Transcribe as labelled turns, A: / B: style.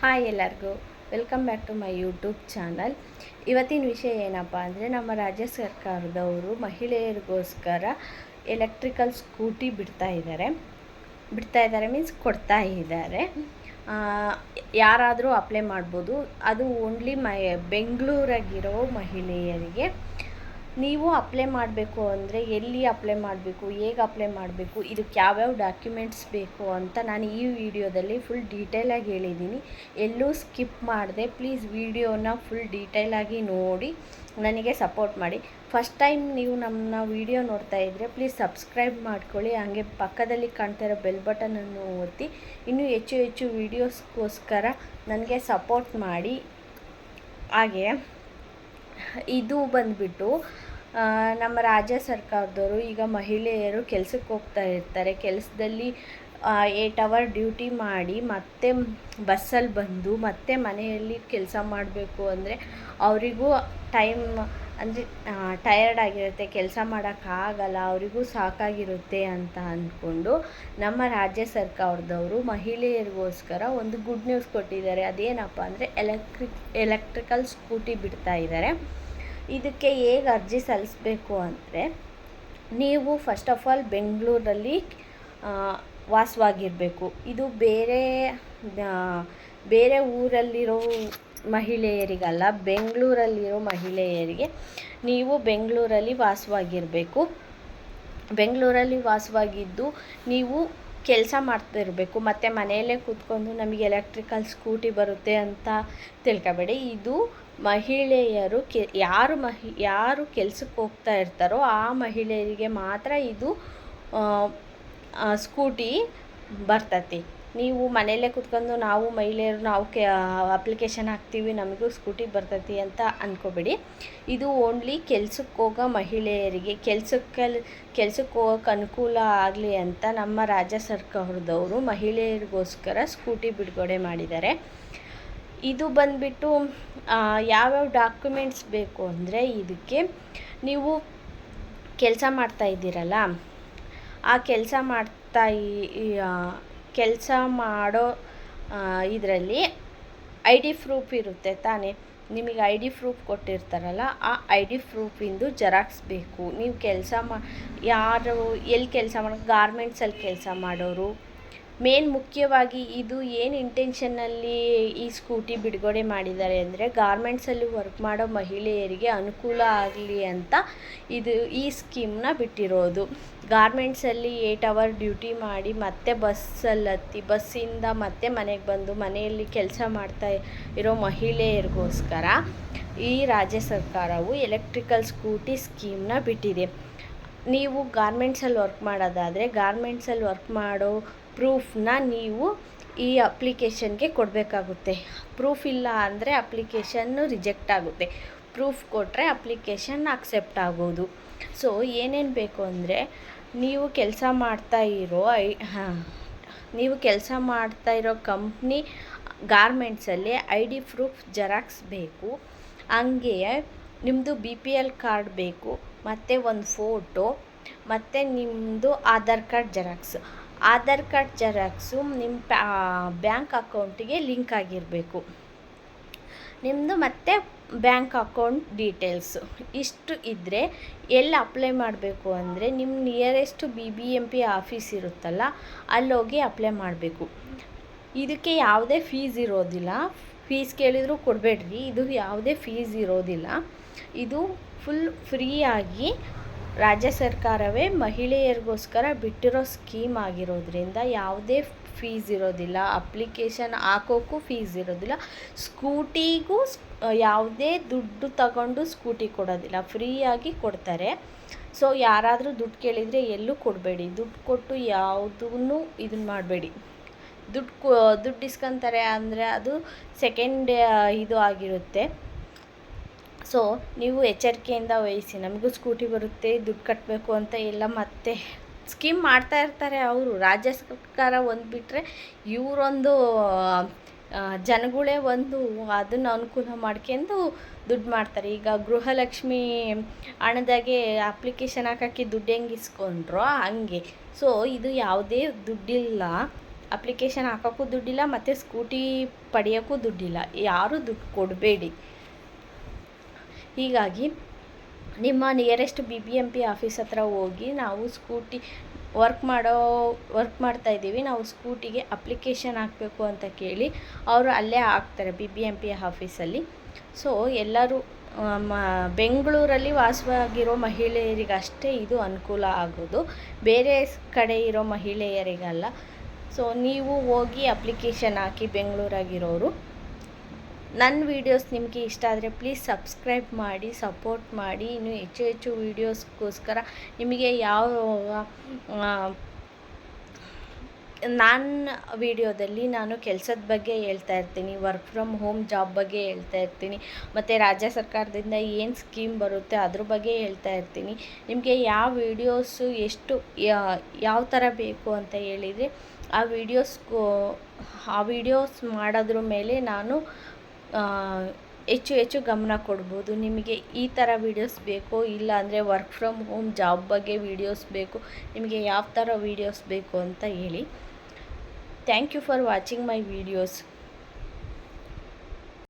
A: Hi ಎಲ್ಲರಿಗೂ. Welcome back to my YouTube channel ಇವತ್ತಿನ ವಿಷಯ ಏನಪ್ಪ ಅಂದರೆ, ನಮ್ಮ ರಾಜ್ಯ ಸರ್ಕಾರದವರು ಮಹಿಳೆಯರಿಗೋಸ್ಕರ ಎಲೆಕ್ಟ್ರಿಕಲ್ ಸ್ಕೂಟಿ ಬಿಡ್ತಾ ಇದ್ದಾರೆ. ಬಿಡ್ತಾ ಇದ್ದಾರೆ ಮೀನ್ಸ್ ಕೊಡ್ತಾ ಇದ್ದಾರೆ. ಯಾರಾದರೂ ಅಪ್ಲೈ ಮಾಡ್ಬೋದು. ಅದು ಓನ್ಲಿ ಮೈ ಬೆಂಗಳೂರಾಗಿರೋ ಮಹಿಳೆಯರಿಗೆ ನೀವು ಅಪ್ಲೈ ಮಾಡಬೇಕು ಅಂದರೆ ಎಲ್ಲಿ ಅಪ್ಲೈ ಮಾಡಬೇಕು, ಹೇಗೆ ಅಪ್ಲೈ ಮಾಡಬೇಕು, ಇದಕ್ಕೆ ಯಾವ್ಯಾವ ಡಾಕ್ಯುಮೆಂಟ್ಸ್ ಬೇಕು ಅಂತ ನಾನು ಈ ವಿಡಿಯೋದಲ್ಲಿ ಫುಲ್ ಡೀಟೇಲಾಗಿ ಹೇಳಿದ್ದೀನಿ. ಎಲ್ಲೂ ಸ್ಕಿಪ್ ಮಾಡಿದೆ ಪ್ಲೀಸ್ ವಿಡಿಯೋನ ಫುಲ್ ಡೀಟೇಲಾಗಿ ನೋಡಿ, ನನಗೆ ಸಪೋರ್ಟ್ ಮಾಡಿ. ಫಸ್ಟ್ ಟೈಮ್ ನೀವು ನಮ್ಮ ವಿಡಿಯೋ ನೋಡ್ತಾ ಇದ್ದರೆ ಪ್ಲೀಸ್ ಸಬ್ಸ್ಕ್ರೈಬ್ ಮಾಡ್ಕೊಳ್ಳಿ. ಹಾಗೆ ಪಕ್ಕದಲ್ಲಿ ಕಾಣ್ತಾ ಇರೋ ಬೆಲ್ ಬಟನನ್ನು ಒತ್ತಿ, ಇನ್ನೂ ಹೆಚ್ಚು ಹೆಚ್ಚು ವೀಡಿಯೋಸ್ಗೋಸ್ಕರ ನನಗೆ ಸಪೋರ್ಟ್ ಮಾಡಿ. ಹಾಗೆ, ಇದು ಬಂದುಬಿಟ್ಟು ನಮ್ಮ ರಾಜ್ಯ ಸರ್ಕಾರದವರು ಈಗ ಮಹಿಳೆಯರು ಕೆಲ್ಸಕ್ಕೆ ಹೋಗ್ತಾ ಇರ್ತಾರೆ. ಕೆಲಸದಲ್ಲಿ ಏಟ್ ಅವರ್ ಡ್ಯೂಟಿ ಮಾಡಿ ಮತ್ತೆ ಬಸ್ಸಲ್ಲಿ ಬಂದು ಮತ್ತೆ ಮನೆಯಲ್ಲಿ ಕೆಲಸ ಮಾಡಬೇಕು ಅಂದರೆ ಅವರಿಗೂ ಟೈಮ್ ಅಂದರೆ ಟಯರ್ಡ್ ಆಗಿರುತ್ತೆ. ಕೆಲಸ ಮಾಡೋಕ್ಕಾಗಲ್ಲ ಅವರಿಗೂ ಸಾಕಾಗಿರುತ್ತೆ ಅಂತ ಅಂದ್ಕೊಂಡು ನಮ್ಮ ರಾಜ್ಯ ಸರ್ಕಾರದವರು ಮಹಿಳೆಯರಿಗೋಸ್ಕರ ಒಂದು ಗುಡ್ ನ್ಯೂಸ್ ಕೊಟ್ಟಿದ್ದಾರೆ. ಅದೇನಪ್ಪ ಅಂದರೆ ಎಲೆಕ್ಟ್ರಿಕ್ ಎಲೆಕ್ಟ್ರಿಕಲ್ ಸ್ಕೂಟಿ ಬಿಡ್ತಾ ಇದ್ದಾರೆ. ಇದಕ್ಕೆ ಹೇಗೆ ಅರ್ಜಿ ಸಲ್ಲಿಸಬೇಕು ಅಂದರೆ, ನೀವು ಫಸ್ಟ್ ಆಫ್ ಆಲ್ ಬೆಂಗಳೂರಲ್ಲಿ ವಾಸವಾಗಿರಬೇಕು. ಇದು ಬೇರೆ ಬೇರೆ ಊರಲ್ಲಿರೋ ಮಹಿಳೆಯರಿಗಲ್ಲ, ಬೆಂಗಳೂರಲ್ಲಿರೋ ಮಹಿಳೆಯರಿಗೆ ನೀವು ಬೆಂಗಳೂರಲ್ಲಿ ವಾಸವಾಗಿರಬೇಕು. ಬೆಂಗಳೂರಲ್ಲಿ ವಾಸವಾಗಿದ್ದು ನೀವು ಕೆಲಸ ಮಾಡ್ತಿರಬೇಕು. ಮತ್ತು ಮನೆಯಲ್ಲೇ ಕೂತ್ಕೊಂಡು ನಮಗೆ ಎಲೆಕ್ಟ್ರಿಕಲ್ ಸ್ಕೂಟಿ ಬರುತ್ತೆ ಅಂತ ತಿಳ್ಕೊಬೇಡಿ. ಇದು ಮಹಿಳೆಯರು ಕೆ, ಯಾರು ಮಹಿ, ಯಾರು ಕೆಲ್ಸಕ್ಕೆ ಹೋಗ್ತಾ ಇರ್ತಾರೋ ಆ ಮಹಿಳೆಯರಿಗೆ ಮಾತ್ರ ಇದು ಸ್ಕೂಟಿ ಬರ್ತತಿ. ನೀವು ಮನೆಯಲ್ಲೇ ಕುತ್ಕೊಂಡು ನಾವು ಮಹಿಳೆಯರು ನಾವು ಕೆ, ಅಪ್ಲಿಕೇಶನ್ ಹಾಕ್ತೀವಿ, ನಮಗೂ ಸ್ಕೂಟಿ ಬರ್ತೈತಿ ಅಂತ ಅಂದ್ಕೋಬೇಡಿ ಇದು ಓನ್ಲಿ ಕೆಲ್ಸಕ್ಕೆ ಹೋಗೋ ಮಹಿಳೆಯರಿಗೆ ಕೆಲ್ಸಕ್ಕೆ ಕೆಲ್ಸಕ್ಕೆ ಹೋಗೋಕೆ ಅನುಕೂಲ ಆಗಲಿ ಅಂತ ನಮ್ಮ ರಾಜ್ಯ ಸರ್ಕಾರದವರು ಮಹಿಳೆಯರಿಗೋಸ್ಕರ ಸ್ಕೂಟಿ ಬಿಡುಗಡೆ ಮಾಡಿದ್ದಾರೆ. ಇದು ಬಂದುಬಿಟ್ಟು ಯಾವ್ಯಾವ ಡಾಕ್ಯುಮೆಂಟ್ಸ್ ಬೇಕು ಅಂದರೆ ಇದಕ್ಕೆ ನೀವು ಕೆಲಸ ಮಾಡ್ತಾ ಇದ್ದೀರಲ್ಲ, ಆ ಕೆಲಸ ಮಾಡ್ತಾ ಕೆಲಸ ಮಾಡೋ ಇದರಲ್ಲಿ ಐ ಡಿ ಪ್ರೂಫ್ ಇರುತ್ತೆ ತಾನೇ. ನಿಮಗೆ ಐ ಡಿ ಪ್ರೂಫ್ ಕೊಟ್ಟಿರ್ತಾರಲ್ಲ, ಆ ಐ ಡಿ ಪ್ರೂಫಿಂದು ಜೆರಾಕ್ಸ್ ಬೇಕು. ನೀವು ಕೆಲಸ ಮಾ, ಯಾರು, ಎಲ್ಲಿ ಕೆಲಸ ಮಾಡೋ ಗಾರ್ಮೆಂಟ್ಸಲ್ಲಿ ಕೆಲಸ ಮಾಡೋರು ಮೇನ್ ಮುಖ್ಯವಾಗಿ ಇದು ಏನು ಇಂಟೆನ್ಷನ್ನಲ್ಲಿ ಈ ಸ್ಕೂಟಿ ಬಿಡುಗಡೆ ಮಾಡಿದ್ದಾರೆ ಅಂದರೆ ಗಾರ್ಮೆಂಟ್ಸಲ್ಲಿ ವರ್ಕ್ ಮಾಡೋ ಮಹಿಳೆಯರಿಗೆ ಅನುಕೂಲ ಆಗಲಿ ಅಂತ ಇದು ಈ ಸ್ಕೀಮ್ನ ಬಿಟ್ಟಿರೋದು. ಗಾರ್ಮೆಂಟ್ಸಲ್ಲಿ ಏಟ್ ಅವರ್ ಡ್ಯೂಟಿ ಮಾಡಿ ಮತ್ತೆ ಬಸ್ಸಲ್ಲಿ ಹತ್ತಿ ಬಸ್ಸಿಂದ ಮತ್ತೆ ಮನೆಗೆ ಬಂದು ಮನೆಯಲ್ಲಿ ಕೆಲಸ ಮಾಡ್ತಾ ಇರೋ ಮಹಿಳೆಯರಿಗೋಸ್ಕರ ಈ ರಾಜ್ಯ ಸರ್ಕಾರವು ಎಲೆಕ್ಟ್ರಿಕಲ್ ಸ್ಕೂಟಿ ಸ್ಕೀಮ್ನ ಬಿಟ್ಟಿದೆ. ನೀವು ಗಾರ್ಮೆಂಟ್ಸಲ್ಲಿ ವರ್ಕ್ ಮಾಡೋದಾದರೆ ಗಾರ್ಮೆಂಟ್ಸಲ್ಲಿ ವರ್ಕ್ ಮಾಡೋ ಪ್ರೂಫ್ನ ನೀವು ಈ ಅಪ್ಲಿಕೇಶನ್ಗೆ ಕೊಡಬೇಕಾಗುತ್ತೆ. ಪ್ರೂಫ್ ಇಲ್ಲ ಅಂದರೆ ಅಪ್ಲಿಕೇಶನ್ನು ರಿಜೆಕ್ಟ್ ಆಗುತ್ತೆ. ಪ್ರೂಫ್ ಕೊಟ್ಟರೆ ಅಪ್ಲಿಕೇಶನ್ ಅಕ್ಸೆಪ್ಟ್ ಆಗೋದು. ಸೊ, ಏನೇನು ಬೇಕು ಅಂದರೆ ನೀವು ಕೆಲಸ ಮಾಡ್ತಾ ಇರೋ ಐ ನೀವು ಕೆಲಸ ಮಾಡ್ತಾ ಇರೋ ಕಂಪ್ನಿ ಗಾರ್ಮೆಂಟ್ಸಲ್ಲಿ ಐ ಡಿ ಪ್ರೂಫ್ ಜೆರಾಕ್ಸ್ ಬೇಕು. ಹಂಗೆಯೇ ನಿಮ್ಮದು ಬಿ ಪಿ ಎಲ್ ಕಾರ್ಡ್ ಬೇಕು, ಮತ್ತು ಒಂದು ಫೋಟೋ, ಮತ್ತು ನಿಮ್ಮದು Aadhaar card xerox. Aadhaar card xerox ನಿಮ್ಮ ಪ್ಯಾ ಬ್ಯಾಂಕ್ ಅಕೌಂಟಿಗೆ ಲಿಂಕ್ ಆಗಿರಬೇಕು. ನಿಮ್ಮದು ಮತ್ತು ಬ್ಯಾಂಕ್ ಅಕೌಂಟ್ ಡೀಟೇಲ್ಸು. ಇಷ್ಟು ಇದ್ದರೆ ಎಲ್ಲಿ ಅಪ್ಲೈ ಮಾಡಬೇಕು ಅಂದರೆ ನಿಮ್ಮ nearest B B M P office ಇರುತ್ತಲ್ಲ, ಅಲ್ಲೋಗಿ ಅಪ್ಲೈ ಮಾಡಬೇಕು. ಇದಕ್ಕೆ ಯಾವುದೇ ಫೀಸ್ ಇರೋದಿಲ್ಲ. ಫೀಸ್ ಕೇಳಿದರೂ ಕೊಡಬೇಡ್ರಿ. ಇದು ಯಾವುದೇ ಫೀಸ್ ಇರೋದಿಲ್ಲ. ಇದು ಫುಲ್ ಫ್ರೀಯಾಗಿ ರಾಜ್ಯ ಸರ್ಕಾರವೇ ಮಹಿಳೆಯರಿಗೋಸ್ಕರ ಬಿಟ್ಟಿರೋ ಸ್ಕೀಮ್ ಆಗಿರೋದ್ರಿಂದ ಯಾವುದೇ ಫೀಸ್ ಇರೋದಿಲ್ಲ, ಅಪ್ಲಿಕೇಶನ್ ಹಾಕೋಕ್ಕೂ ಫೀಸ್ ಇರೋದಿಲ್ಲ, ಸ್ಕೂಟಿಗೂ ಯಾವುದೇ ದುಡ್ಡು ತಗೊಂಡು ಸ್ಕೂಟಿ ಕೊಡೋದಿಲ್ಲ, ಫ್ರೀಯಾಗಿ ಕೊಡ್ತಾರೆ. ಸೊ ಯಾರಾದರೂ ದುಡ್ಡು ಕೇಳಿದರೆ ಎಲ್ಲೂ ಕೊಡಬೇಡಿ, ದುಡ್ಡು ಕೊಟ್ಟು ಯಾವುದೂ ಇದನ್ನ ಮಾಡಬೇಡಿ. ದುಡ್ಡು ಕೊ, ದುಡ್ಡು ಇಸ್ಕೊಂತಾರೆ ಅಂದರೆ ಅದು ಸೆಕೆಂಡ್, ಇದು ಆಗಿರುತ್ತೆ. ಸೊ, ನೀವು ಎಚ್ಚರಿಕೆಯಿಂದ ವಹಿಸಿ. ನಮಗೂ ಸ್ಕೂಟಿ ಬರುತ್ತೆ, ದುಡ್ಡು ಕಟ್ಟಬೇಕು ಅಂತ ಎಲ್ಲ ಮತ್ತೆ ಸ್ಕೀಮ್ ಮಾಡ್ತಾ ಇರ್ತಾರೆ ಅವರು. ರಾಜ್ಯ ಸರ್ಕಾರ ಒಂದು ಬಿಟ್ಟರೆ ಇವರೊಂದು ಜನಗಳೇ ಒಂದು ಅದನ್ನು ಅನುಕೂಲ ಮಾಡ್ಕೊಂಡು ದುಡ್ಡು ಮಾಡ್ತಾರೆ. ಈಗ ಗೃಹಲಕ್ಷ್ಮಿ ಹಣದಾಗೆ ಅಪ್ಲಿಕೇಶನ್ ಹಾಕೋಕ್ಕೆ ದುಡ್ಡು ಹೆಂಗೆ ಇಸ್ಕೊಂಡ್ರೋ ಹಂಗೆ. ಸೊ, ಇದು ಯಾವುದೇ ದುಡ್ಡಿಲ್ಲ. ಅಪ್ಲಿಕೇಶನ್ ಹಾಕೋಕ್ಕೂ ದುಡ್ಡಿಲ್ಲ, ಮತ್ತು ಸ್ಕೂಟಿ ಪಡೆಯೋಕ್ಕೂ ದುಡ್ಡಿಲ್ಲ. ಯಾರೂ ದುಡ್ಡು ಕೊಡಬೇಡಿ. ಹೀಗಾಗಿ ನಿಮ್ಮ nearest B B M P office ಹತ್ರ ಹೋಗಿ ನಾವು ಸ್ಕೂಟಿ ವರ್ಕ್ ಮಾಡೋ ವರ್ಕ್ ಮಾಡ್ತಾ ಇದ್ದೀವಿ. ನಾವು ಸ್ಕೂಟಿಗೆ ಅಪ್ಲಿಕೇಶನ್ ಹಾಕಬೇಕು ಅಂತ ಕೇಳಿ ಅವರು ಅಲ್ಲೇ ಹಾಕ್ತಾರೆ ಬಿ ಬಿ ಎಂ ಪಿ ಆಫೀಸಲ್ಲಿ ಸೊ ಎಲ್ಲರೂ, ಮ, ಬೆಂಗಳೂರಲ್ಲಿ ವಾಸವಾಗಿರೋ ಮಹಿಳೆಯರಿಗಷ್ಟೇ ಇದು ಅನುಕೂಲ ಆಗೋದು. ಬೇರೆ ಕಡೆ ಇರೋ ಮಹಿಳೆಯರಿಗಲ್ಲ. ಸೊ ನೀವು ಹೋಗಿ ಅಪ್ಲಿಕೇಶನ್ ಹಾಕಿ ಬೆಂಗಳೂರಾಗಿರೋರು. ನನ್ನ ವೀಡಿಯೋಸ್ ನಿಮಗೆ ಇಷ್ಟ ಆದರೆ ಪ್ಲೀಸ್ ಸಬ್ಸ್ಕ್ರೈಬ್ ಮಾಡಿ ಸಪೋರ್ಟ್ ಮಾಡಿ. ಇನ್ನು ಹೆಚ್ಚು ಹೆಚ್ಚು ವೀಡಿಯೋಸ್ಗೋಸ್ಕರ ನಿಮಗೆ ಯಾವ ನನ್ನ ವಿಡಿಯೋದಲ್ಲಿ ನಾನು ಕೆಲಸದ ಬಗ್ಗೆ ಹೇಳ್ತಾ ಇರ್ತೀನಿ ವರ್ಕ್ ಫ್ರಮ್ ಹೋಮ್ ಜಾಬ್ ಬಗ್ಗೆ ಹೇಳ್ತಾ ಇರ್ತೀನಿ, ಮತ್ತು ರಾಜ್ಯ ಸರ್ಕಾರದಿಂದ ಏನು ಸ್ಕೀಮ್ ಬರುತ್ತೆ ಅದ್ರ ಬಗ್ಗೆ ಹೇಳ್ತಾ ಇರ್ತೀನಿ. ನಿಮಗೆ ಯಾವ ವಿಡಿಯೋಸು ಎಷ್ಟು ಯಾವ ಥರ ಬೇಕು ಅಂತ ಹೇಳಿದರೆ ಆ ವೀಡಿಯೋಸ್ಗೂ ಆ ವೀಡಿಯೋಸ್ ಮಾಡೋದ್ರ ಮೇಲೆ ನಾನು ಹೆಚ್ಚು ಹೆಚ್ಚು ಗಮನ ಕೊಡ್ಬೋದು. ನಿಮಗೆ ಈ ಥರ ವೀಡಿಯೋಸ್ ಬೇಕು, ಇಲ್ಲ ಅಂದರೆ ವರ್ಕ್ ಫ್ರಮ್ ಹೋಮ್ ಜಾಬ್ ಬಗ್ಗೆ ವೀಡಿಯೋಸ್ ಬೇಕು, ನಿಮಗೆ ಯಾವ ಥರ ವೀಡಿಯೋಸ್ ಬೇಕು ಅಂತ ಹೇಳಿ. Thank you for watching my videos